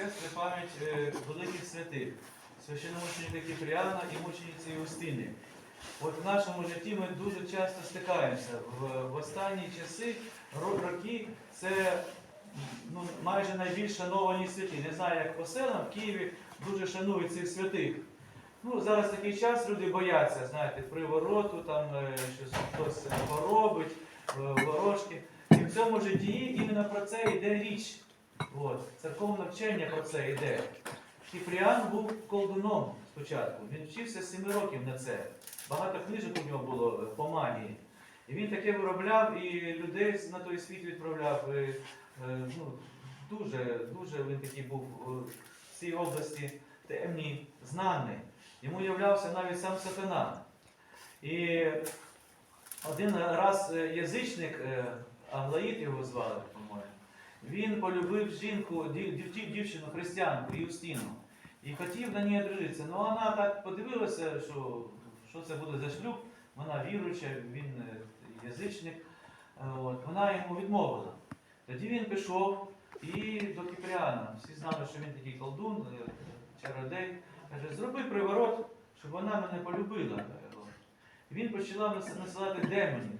сестри, пам'ять е, великих святих, священномученика Кіпріана і мучениці Юстини. От в нашому житті ми дуже часто стикаємося. В, останні часи, роки, це ну, майже найбільш шановані святі. Не знаю, як по селам, в Києві дуже шанують цих святих. Ну, зараз такий час люди бояться, знаєте, привороту, там е, щось хтось поробить, е, ворожки. І в цьому житті іменно про це йде річ. От, церковне вчення про це йде. Кіпріан був колдуном спочатку. Він вчився 7 років на це. Багато книжок у нього було по магії. І він таке виробляв і людей на той світ відправляв. І, е, ну, дуже, дуже він такий був е, в цій області темній, знаний. Йому являвся навіть сам сатана. І один раз е, язичник, Аглаїд його звали, він полюбив жінку, дів- дівчи- дівчину, християнку Юстину. І хотів на ній одружитися. Ну вона так подивилася, що, що це буде за шлюб. Вона віруюча, він е, язичник. Е, От, вона йому відмовила. Тоді він пішов і до Кіпріана. Всі знали, що він такий колдун, е, чародей. Каже, зроби приворот, щоб вона мене полюбила. Він почала нас- насилати демонів.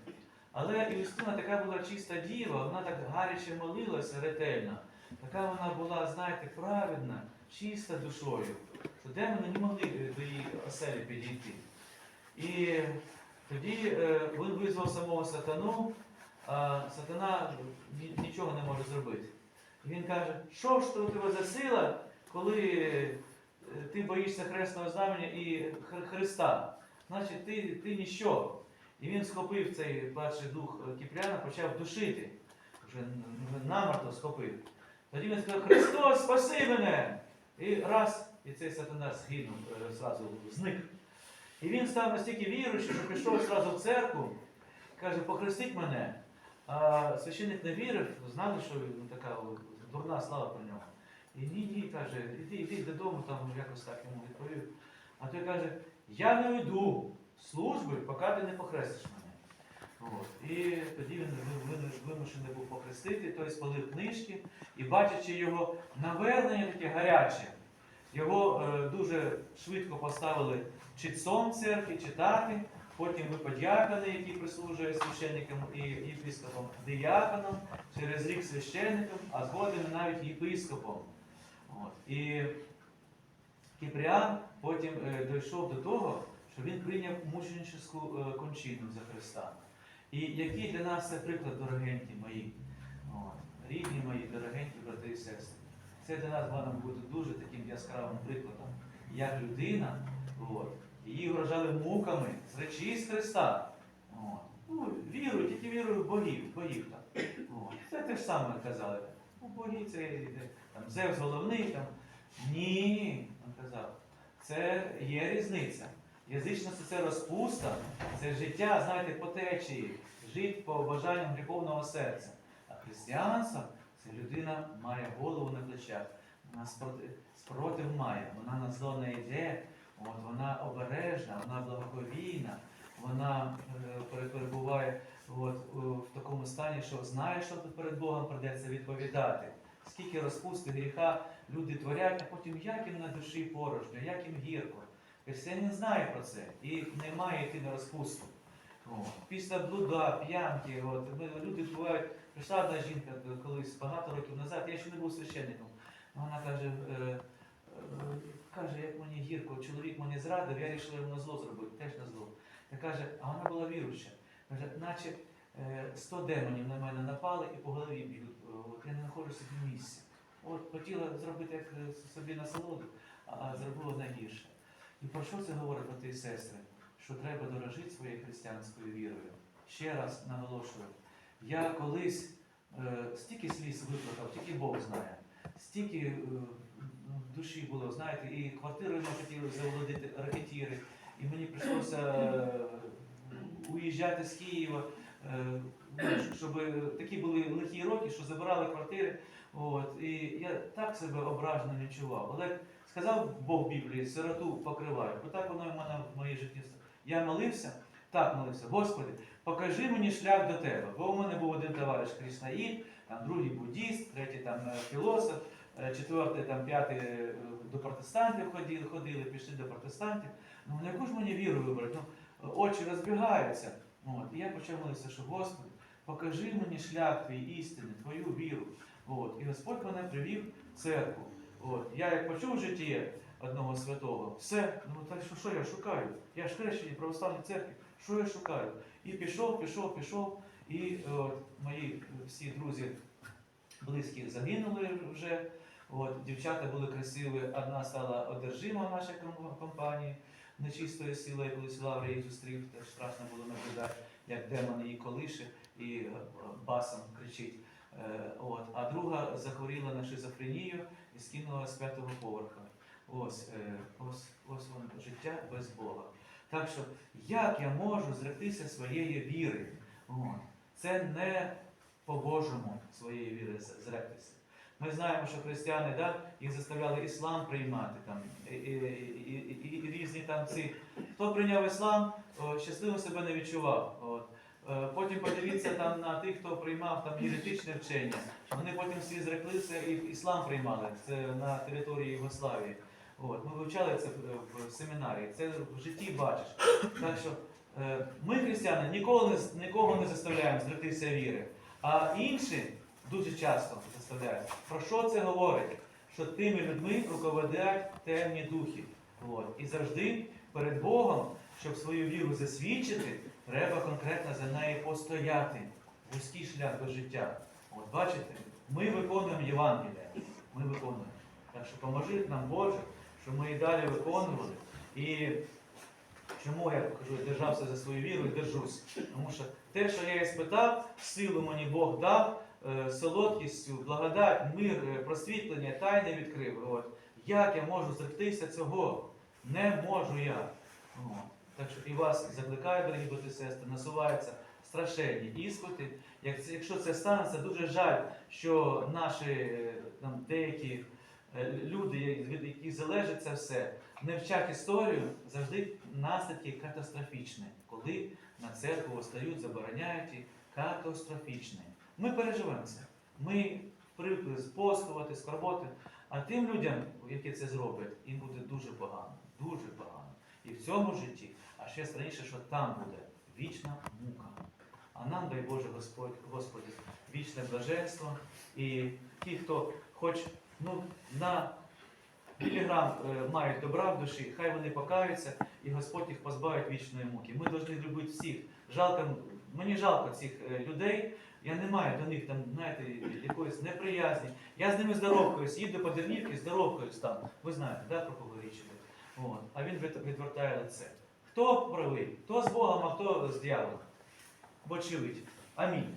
Але Юстина така була чиста діва, вона так гаряче молилася ретельно. Така вона була, знаєте, праведна, чиста душою, що демони не могли до її оселі підійти. І тоді е, він визвав самого сатану, а сатана нічого не може зробити. І він каже, що ж то у тебе за сила, коли е, ти боїшся хресного знамення і Христа? Значить, ти, ти ніщо. І він схопив цей перший дух е, Кіпряна, почав душити. Вже н- н- схопив. Тоді він сказав, Христос, спаси мене! І раз, і цей сатана згинув, е, зразу зник. І він став настільки віруючий, що пішов зразу в церкву, каже, похрестить мене. А священник не вірив, знали, що ну, така дурна слава про нього. І ні, ні, каже, іди, іди додому, там якось так йому відповів. А той каже, я не йду служби, поки ти не похрестиш мене. От. І тоді він ви- ви- вимушений був похрестити, той спалив книжки, і бачачи його навернення таке гаряче, його е, дуже швидко поставили читцом в церкві, читати, потім виподіакони, які прислужують священникам і єпископам, дияконом, через рік священником, а згодом навіть єпископом. От. І Кіпріан потім е, дійшов до того, що він прийняв мученическу е, кончину за Христа. І який для нас це приклад, дорогенькі мої, От. рідні мої, дорогенькі брати і сестри. Це для нас має бути дуже таким яскравим прикладом, як людина, от, її вражали муками з речі з Христа. От. Ну, вірують, тільки вірують в богів, богів там. От. Це те ж саме казали. У боги це е, там, Зевс головний, там. Ні, він казав. Це є різниця. Язичність це розпуста, це життя, знаєте, по течії, жить по бажанням гріховного серця. А християнство це людина має голову на плечах, вона спротив має, вона на зло не йде, от, вона обережна, вона благовійна, вона е, перебуває от, в такому стані, що знає, що перед Богом придеться відповідати. Скільки розпусти гріха люди творять, а потім як їм на душі порожньо, як їм гірко. Християнин знає про це і не має йти на розпусту. Після блуда, п'янки, от, люди бувають, прийшла одна жінка колись багато років назад, я ще не був священником. Вона каже, е, е, каже, як мені гірко, чоловік мене зрадив, я вирішила йому на зло зробити, теж на зло. Та каже, а вона була віруюча. Каже, наче е, 100 демонів на мене напали і по голові б'ють. Е, я не знаходжу собі місця. От хотіла зробити як е, собі насолоду, а зробила найгірше. І про що це говорить, брати і сестри? Що треба дорожити своєю християнською вірою. Ще раз наголошую, я колись е, стільки сліз виплакав, тільки Бог знає, стільки е, душі було, знаєте, і квартирою ми хотіли заволодити ракетіри, і мені прийшлося е, уїжджати з Києва, е, ну, щоб такі були лихі роки, що забирали квартири. От, і я так себе ображено відчував. Але сказав Бог Біблії, сироту покриваю. Бо так воно в мене в моїй житті. Я молився, так молився, Господи, покажи мені шлях до тебе. Бо у мене був один товариш Кришнаїд, там другий буддіст, третій там е, філософ, е, четвертий, там, п'ятий е, до протестантів ходили, ходили, пішли до протестантів. Ну, яку ж мені віру вибрати? Ну, очі розбігаються. От. І я почав молитися, що Господи, покажи мені шлях твій істини, твою віру. От. І Господь мене привів в церкву. От. Я як почув житті одного святого, все, ну так що, що я шукаю? Я ж хрещений православній церкві, що я шукаю? І пішов, пішов, пішов. І от, мої всі друзі близькі загинули вже. От, дівчата були красиві, одна стала одержима в нашій компанії нечистої сили, я колись Лаврі їх зустрів, теж страшно було наблюдати, як демон її колише і е, басом кричить. Е, От. А друга захворіла на шизофренію і скинула з п'ятого поверха. Ось, е, ось, ось воно життя без Бога. Так що, як я можу зректися своєї віри? От. Це не по-божому своєї віри зректися. Ми знаємо, що християни да, їх заставляли іслам приймати там, і, і, і, і, і різні там ці. Хто прийняв іслам, щасливо себе не відчував. От. Е, Потім подивіться там на тих, хто приймав там єретичне вчення. Вони потім всі зреклися і іслам приймали. Це на території Югославії. От. Ми вивчали це в- семінарії. Це в житті бачиш. Так що е, ми, християни, ніколи не, нікого не заставляємо зректися віри. А інші дуже часто заставляють. Про що це говорить? Що тими людьми руководять темні духи. От. І завжди перед Богом, щоб свою віру засвідчити, треба конкретно за нею постояти. Вузький шлях до життя. От бачите, ми виконуємо Євангелія. Ми виконуємо. Так що поможи нам Боже, щоб ми і далі виконували. І чому я кажу, держався за свою віру і держусь? Тому що те, що я і спитав, силу мені Бог дав, е, солодкістю, благодать, мир, е, просвітлення, тайне відкрив. От. Як я можу зректися цього? Не можу я. От. Так що і вас закликаю, дорогі брати і сестри, насуваються страшенні іспити. Якщо це станеться, дуже жаль, що наші е, там, деякі е, люди, від яких залежить це все, не вчать історію, завжди наслідки катастрофічні, коли на церкву стають, забороняють і катастрофічні. Ми переживемо це. Ми привикли постувати, скорботи, а тим людям, які це зроблять, їм буде дуже погано, дуже погано. І в цьому житті, а ще страшніше, що там буде вічна мука. А нам, дай Боже Господь, Господи, вічне блаженство. І ті, хто хоч ну, на міліграм е, мають добра в душі, хай вони покаються, і Господь їх позбавить вічної муки. Ми повинні любити всіх. Жалко, мені жалко цих е, людей. Я не маю до них там, знаєте, якоїсь неприязні. Я з ними здоровкаюсь, їду по Дернівці, здоровкаюсь там. Ви знаєте, да, про кого річ? От. А він від- відвертає лице. Хто правий? Хто з Богом, а хто з дьяволом? Бочевить. Амінь.